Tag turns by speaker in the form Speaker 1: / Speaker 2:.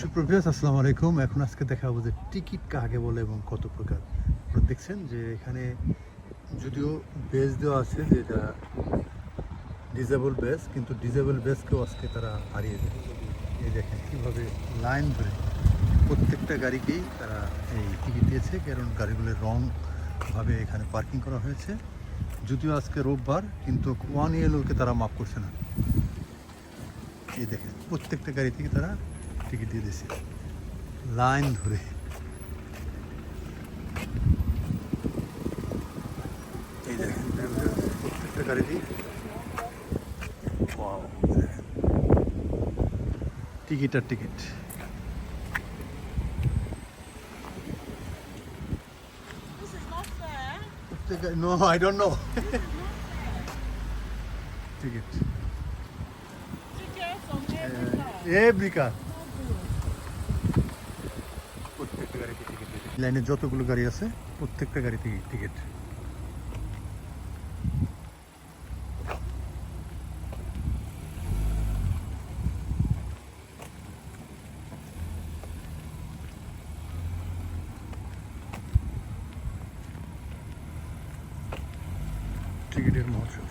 Speaker 1: সুপ্রভিয়াস আসসালামু আলাইকুম। এখন আজকে দেখাবো যে টিকিট কাকে বলে এবং কত প্রকার। আপনারা দেখছেন যে এখানে যদিও বেস দেওয়া আছে যে এটা ডিজেবল বেস, কিন্তু ডিজেবল বেসকেও আজকে তারা হারিয়ে দেয় এই দেখেন কীভাবে লাইন ধরে প্রত্যেকটা গাড়িকেই তারা এই টিকিট দিয়েছে, কারণ গাড়িগুলোর রংভাবে এখানে পার্কিং করা হয়েছে। যদিও আজকে রোববার, কিন্তু ওয়ান ইয়েলোকে তারা মাফ করছে না। এই দেখেন, প্রত্যেকটা গাড়ি থেকে তারা টিকিট দিয়ে দিয়েছে লাইন ধরে এই দেখেন প্রত্যেকটা দেখেন। Ticket R ticket
Speaker 2: This is not fair.
Speaker 1: প্রত্যেক no I don't know ticket
Speaker 2: Tickets on every car.
Speaker 1: Every car প্রত্যেকটা গাড়িতে টিকিট লাইনে যতগুলো গাড়ি আছে প্রত্যেকটা গাড়িতে টিকিট। টিকিটের মহোৎসব